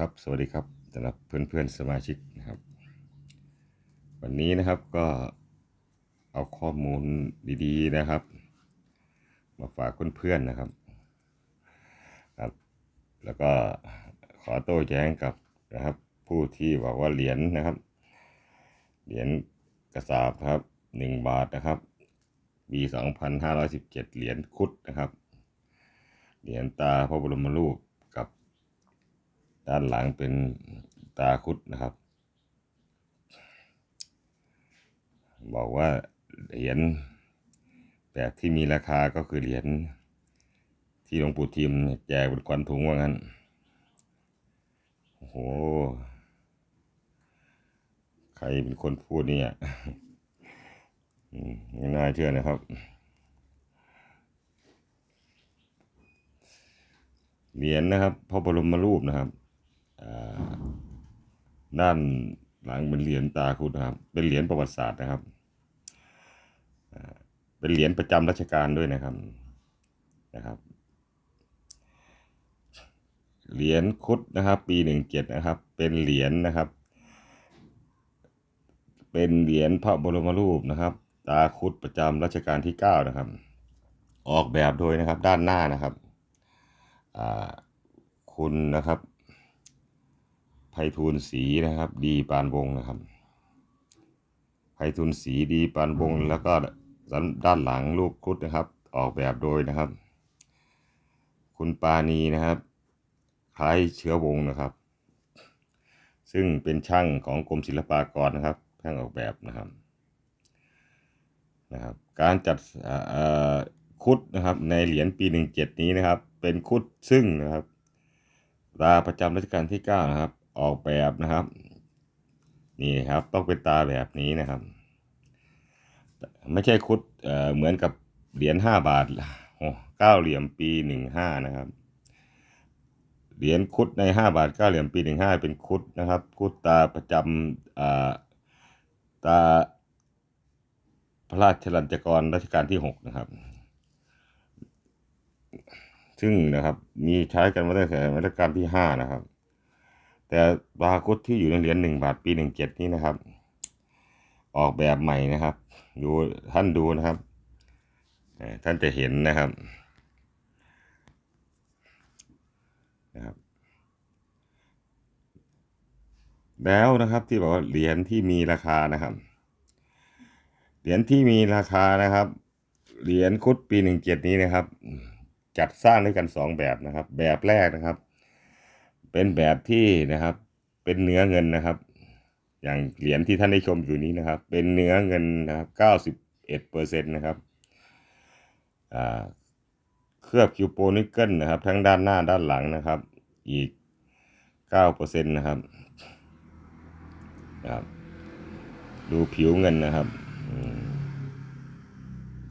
ครับสวัสดีครับสำหรับเพื่อนๆสมาชิกนะครับ วันนี้นะครับก็เอาข้อมูลดีๆนะครับ มาฝากเพื่อนๆนะครับครับ แล้วก็ขอโต้แย้งกับนะครับ ผู้ที่บอกว่าเหรียญนะครับ เหรียญกระสาบครับหนึ่งบาทนะครับปีสองพันห้าร้อยสิบเจ็ดเหรียญคุดนะครับ เหรียญตาพระบรมรูป ด้านหลังเป็นตาคุดนะครับ บอกว่าเหรียญแบบที่มีราคาก็คือเหรียญที่หลวงปู่ทิมแจกเป็นควันถุงว่างั้น โอ้โห ใครเป็นคนพูดเนี่ยไม่น่าเชื่อนะครับ เหรียญนะครับพระบรมรูปนะครับ ด้านหลังเป็นเหรียญตาคุดนะครับ เป็นเหรียญประวัติศาสตร์นะครับ เป็นเหรียญประจำรัชกาลด้วยนะครับนะครับ เหรียญคุดนะครับ ปีหนึ่งเจ็ดนะครับ เป็นเหรียญนะครับ เป็นเหรียญพระบรมรูปนะครับ ตาคุดประจำรัชกาลที่เก้านะครับ ออกแบบโดยนะครับด้านหน้านะครับคุณนะครับ ไพฑูรย์ศรีนะครับ ดีปานวงนะครับไพฑูรย์ศรีดีปานวงแล้วก็ด้านหลังรูปครุฑนะครับ ออกแบบโดยนะครับ คุณปานีนะครับ คล้ายเชื้อวงนะครับ ซึ่งเป็นช่างของกรมศิลปากรนะครับช่างออกแบบนะครับนะครับการจัดคุดนะครับในเหรียญปีหนึ่งเจ็ดนี้นะครับ เป็นคุดซึ่งนะครับตาประจำรัชกาลที่เก้านะครับ ออกแบบนะครับ นี่ครับต้องเป็นตาแบบนี้นะครับ ไม่ใช่คุดเเหมือนกับเหรียญห้าบาทโอ้เก้าเหลี่ยมปีหนึ่งห้านะครับเหรียญคุดในห้าบาทเก้าเหลี่ยมปีหนึ่งห้าเป็นคุดนะครับ คุดตาประจำตาพระราชลัญจกรรัชกาลที่หกนะครับ ซึ่งนะครับมีใช้กันมาตั้งแต่รัชกาลที่ห้านะครับ แต่บาคุดที่อยู่ในเหรียญหนึ่งบาทปีหนึ่งเจ็ดนี้นะครับ ออกแบบใหม่นะครับ ดูท่านดูนะครับ ท่านจะเห็นนะครับนะครับแล้วนะครับที่บอกว่าเหรียญที่มีราคานะครับ เหรียญที่มีราคานะครับ เหรียญคุดปีหนึ่งเจ็ดนี้นะครับ จัดสร้างด้วยกันสองแบบนะครับ แบบแรกนะครับ เป็นแบบที่นะครับ เป็นเนื้อเงินนะครับ อย่างเหรียญที่ท่านได้ชมอยู่นี้นะครับ เป็นเนื้อเงินนะครับเก้าสิบเอ็ดเปอร์เซ็นต์นะครับเคลือบคิวโปนิกเกิลนะครับ ทั้งด้านหน้าด้านหลังนะครับ อีกเก้าเปอร์เซ็นต์นะครับครับดูผิวเงินนะครับอ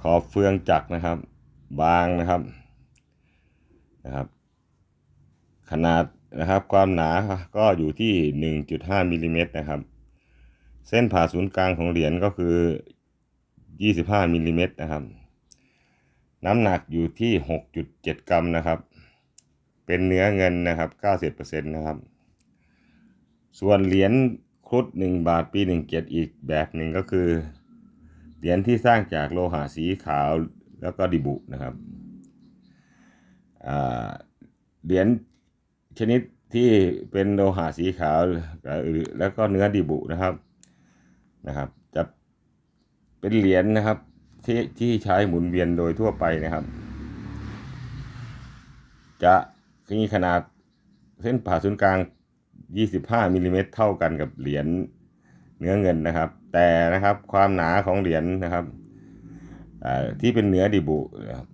ขอบเฟืองจักรนะครับ บางนะครับนะครับ ขนาด นะครับ ความหนาก็อยู่ที่ 1.5มิลลิเมตรนะครับ เส้นผ่าศูนย์กลางของเหรียญก็คือ 25มิลลิเมตรนะครับ น้ำหนักอยู่ที่ 6.7 กรัมนะครับ เป็นเนื้อเงินนะครับ 90%นะครับ ส่วนเหรียญครุฑ1บาทปี17อีกแบบหนึ่งก็คือ เหรียญที่สร้างจากโลหะสีขาวแล้วก็ดิบุนะครับเหรียญ ชนิดที่เป็นโลหะสีขาวแล้วก็เนื้อดิบุนะครับนะครับ จะเป็นเหรียญนะครับที่ที่ใช้หมุนเวียนโดยทั่วไปนะครับ จะมีขนาดเส้นผ่าศูนย์กลาง 25มิลลิเมตรเท่ากันกับเหรียญเนื้อเงินนะครับ แต่นะครับความหนาของเหรียญนะครับที่เป็นเนื้อดิบุนะครับ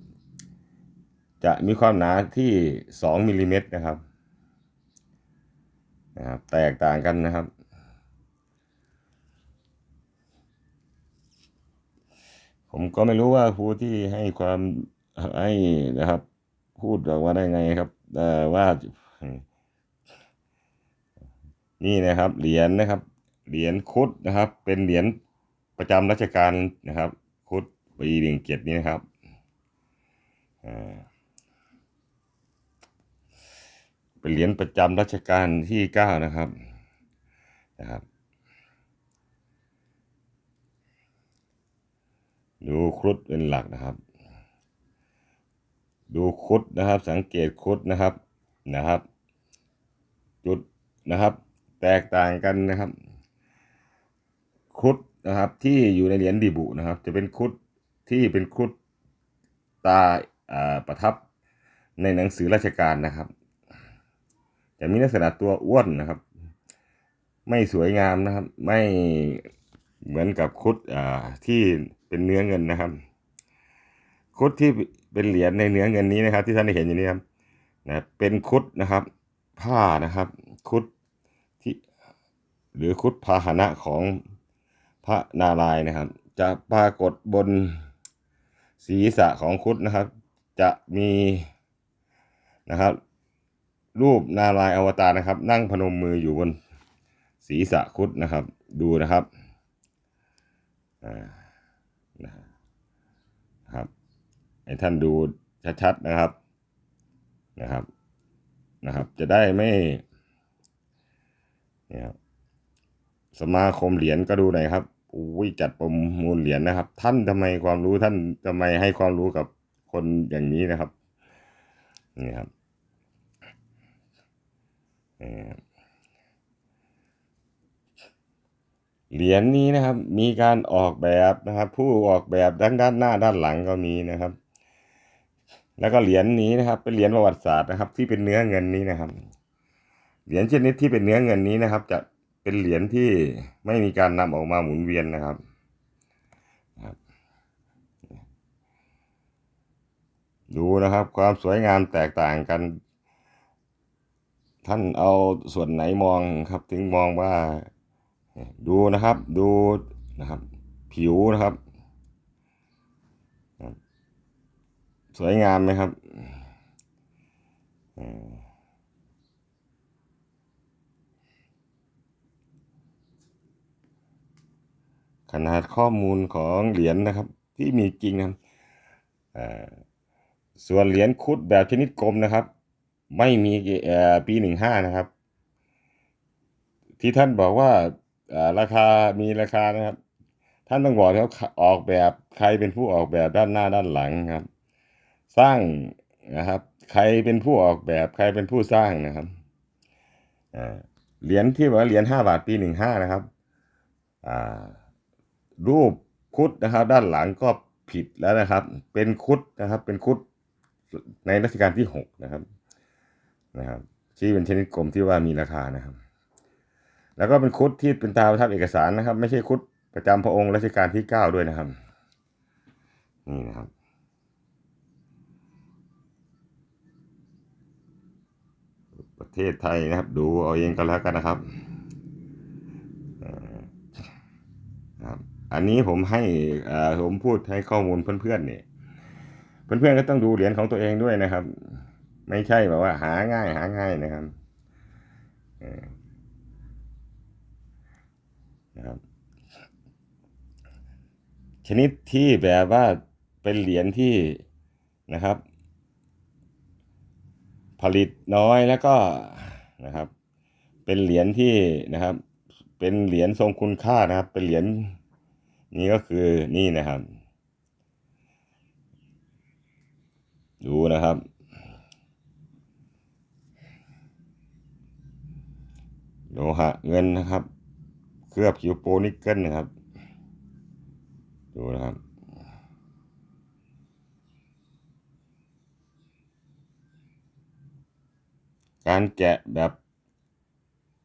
จะมีความหนาที่ 2มิลลิเมตรนะครับ นะครับแตกต่างกันนะครับ ผมก็ไม่รู้ว่าผู้ที่ให้ความให้นะครับ พูดออกมาได้ไงครับแต่ว่า นี่นะครับเหรียญนะครับ เหรียญคุดนะครับ เป็นเหรียญประจำรัชกาลนะครับ คุดปีหนึ่งเจ็ดนี้นะครับอ่า เป็นเหรียญประจำรัชกาลที่เก้านะครับนะครับ ดูครุฑเป็นหลักนะครับ ดูครุฑนะครับ สังเกตครุฑนะครับนะครับ จุดนะครับ แตกต่างกันนะครับครุฑนะครับที่อยู่ในเหรียญดีบุนะครับ จะเป็นครุฑที่เป็นครุฑตาอ่าประทับในหนังสือราชการนะครับ จะมีลักษณะตัวอ้วนนะครับ ไม่สวยงามนะครับ ไม่เหมือนกับครุฑอ่าที่เป็นเนื้อเงินนะครับครุฑที่เป็นเหรียญในเนื้อเงินนี้นะครับ ที่ท่านได้เห็นอยู่นี้ครับนะเป็นครุฑนะครับ ผ้านะครับครุฑที่หรือครุฑพาหนะของพระนารายณ์นะครับ จะปรากฏบนศีรษะของครุฑนะครับ จะมีนะครับ รูปนารายอวตารนะครับ นั่งพนมมืออยู่บนศีรษะครุฑนะครับ ดูนะครับนะครับให้ท่านดูชัดๆนะครับนะครับนะครับ จะได้ไม่เนี่ยครับสมาคมเหรียญก็ดูหน่อยครับอุ้ยจัดประมูลเหรียญนะครับ ท่านทำไมความรู้ท่านทำไมให้ความรู้กับคนอย่างนี้นะครับนี่ครับนี่ครับ เหรียญนี้นะครับ มีการออกแบบนะครับ ผู้ออกแบบด้านด้านหน้าด้านหลังก็มีนะครับ แล้วก็เหรียญนี้นะครับ เป็นเหรียญประวัติศาสตร์นะครับ ที่เป็นเนื้อเงินนี้นะครับ เหรียญชนิดที่เป็นเนื้อเงินนี้นะครับ จะเป็นเหรียญที่ไม่มีการนำออกมาหมุนเวียนนะครับดูนะครับ ความสวยงามแตกต่างกัน ท่านเอาส่วนไหนมองครับ ถึงมองว่า ดูนะครับ ดูนะครับ ผิวนะครับ สวยงามไหมครับขนาดข้อมูลของเหรียญนะครับ ที่มีจริงนะครับส่วนเหรียญคุดแบบชนิดกลมนะครับ ไม่มีปีหนึ่งห้านะครับ ที่ท่านบอกว่าราคามีราคานะครับ ท่านต้องบอกเขาออกแบบใครเป็นผู้ออกแบบด้านหน้าด้านหลังครับ สร้างนะครับ ใครเป็นผู้ออกแบบใครเป็นผู้สร้างนะครับเหรียญที่ว่าเหรียญห้าบาทปีหนึ่งห้านะครับรูปคุดนะครับ ด้านหลังก็ผิดแล้วนะครับ เป็นคุดนะครับ เป็นคุดในรัชกาลที่หกนะครับ นะครับที่เป็นชนิดกลมที่ว่ามีราคานะครับ แล้วก็เป็นคุดที่เป็นตาประทับเอกสารนะครับ ไม่ใช่คุดประจำพระองค์รัชกาลที่เก้าด้วยนะครับ นี่นะครับประเทศไทยนะครับ ดูเอาเองก็แล้วกันนะครับครับอันนี้ผมให้ผมพูดให้ข้อมูลเพื่อนๆเนี่ยเพื่อนๆก็ต้องดูเหรียญของตัวเองด้วยนะครับ ไม่ใช่แบบว่า หาง่าย หาง่ายนะครับนะครับ ชนิดที่แบบว่าเป็นเหรียญที่นะครับ ผลิตน้อยแล้วก็นะครับ เป็นเหรียญที่นะครับ เป็นเหรียญทรงคุณค่านะครับ เป็นเหรียญนี่ก็คือนี่นะครับ ดูนะครับ โลหะเงินนะครับ เคลือบผิวโปนิกเกิลนะครับ ดูนะครับการแกะแบบ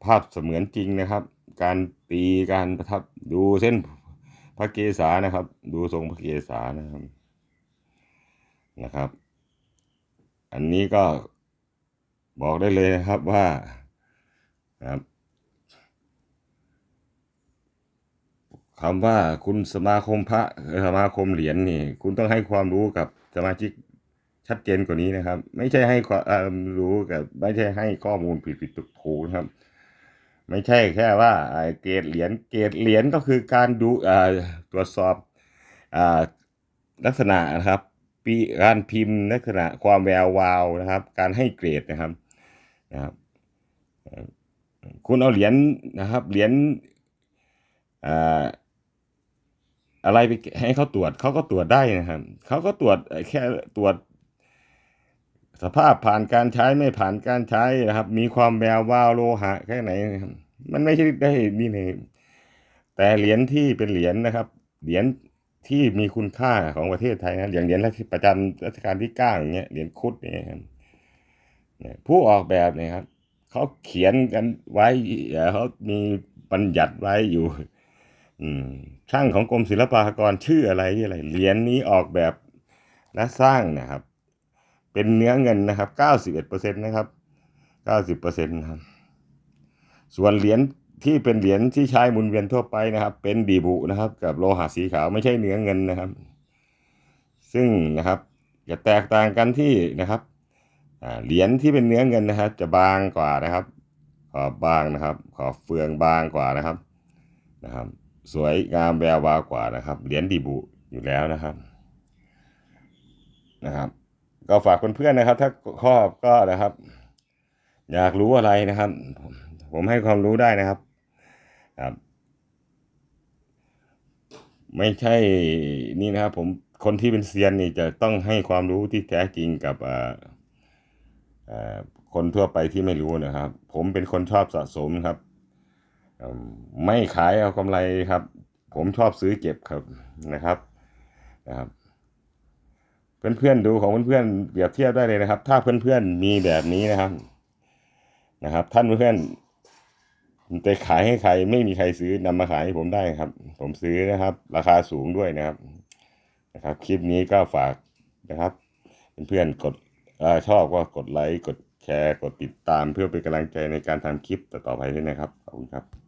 ภาพเสมือนจริงนะครับ การตีการประทับดูเส้นพระเกศานะครับ ดูทรงพระเกศานะครับนะครับ อันนี้ก็บอกได้เลยนะครับว่าครับ คำว่าคุณสมาคมพระสมาคมเหรียญนี่ คุณต้องให้ความรู้กับสมาชิกชัดเจนกว่านี้นะครับ ไม่ใช่ให้ความรู้กับไม่ใช่ให้ข้อมูลผิดผิดถูกนะครับ ไม่ใช่แค่ว่าเกรดเหรียญเกรดเหรียญก็คือการดูตรวจสอบลักษณะนะครับปีการพิมพ์ลักษณะความแวววาวนะครับ การให้เกรดนะครับนะครับ คุณเอาเหรียญนะครับเหรียญอ่า อะไรไปให้เขาตรวจเขาก็ตรวจได้นะครับเขาก็ตรวจแค่ตรวจ สภาพผ่านการใช้ไม่ผ่านการใช้นะครับ มีความแวววาวโลหะแค่ไหนนะครับมันไม่ใช่ได้นี่เลยแต่เหรียญที่เป็นเหรียญนะครับ เหรียญที่มีคุณค่าของประเทศไทยนะอย่างเหรียญประจำรัชกาลที่เก้าอย่างเงี้ยเหรียญคุดเนี่ยครับเนี่ยผู้ออกแบบเนี่ยครับเขาเขียนกันไว้เอ่อเขามีบัญญัติไว้อยู่ ช่างของกรมศิลปากรชื่ออะไรที่อะไรเหรียญนี้ออกแบบและสร้างนะครับ เป็นเนื้อเงินนะครับเก้าสิบเอ็ดเปอร์เซ็นต์นะครับเก้าสิบเปอร์เซ็นต์นะครับ ส่วนเหรียญที่เป็นเหรียญที่ใช้หมุนเวียนทั่วไปนะครับ เป็นดีบุนะครับ กับโลหะสีขาวไม่ใช่เนื้อเงินนะครับ ซึ่งนะครับจะแตกต่างกันที่นะครับเหรียญที่เป็นเนื้อเงินนะครับ จะบางกว่านะครับ ขอบบางนะครับ ขอบเฟืองบางกว่านะครับนะครับ สวยงามแวววาวกว่านะครับ เหรียญดีบุอยู่แล้วนะครับนะครับ ก็ฝากเพื่อนๆนะครับ ถ้าครอบก็นะครับ อยากรู้อะไรนะครับ ผมผมให้ความรู้ได้นะครับครับ ไม่ใช่นี่นะครับ ผมคนที่เป็นเซียนนี่จะต้องให้ความรู้ที่แท้จริงกับอ่าอ่าคนทั่วไปที่ไม่รู้นะครับ ผมเป็นคนชอบสะสมครับ ไม่ขายเอากำไรครับ ผมชอบซื้อเก็บครับนะครับนะครับ เพื่อนๆดูของเพื่อนๆเปรียบเทียบได้เลยนะครับ ถ้าเพื่อนๆมีแบบนี้นะครับ นะครับ ท่านเพื่อนๆไปขายให้ใครไม่มีใครซื้อนำมาขายให้ผมได้ครับ ผมซื้อนะครับ ราคาสูงด้วยนะครับนะครับ คลิปนี้ก็ฝากนะครับเพื่อนๆกดอชอบก็กดไลค์กดแชร์กดติดตามเพื่อเป็นกำลังใจในการทำคลิปต่อไปด้วยนะครับ ขอบคุณครับ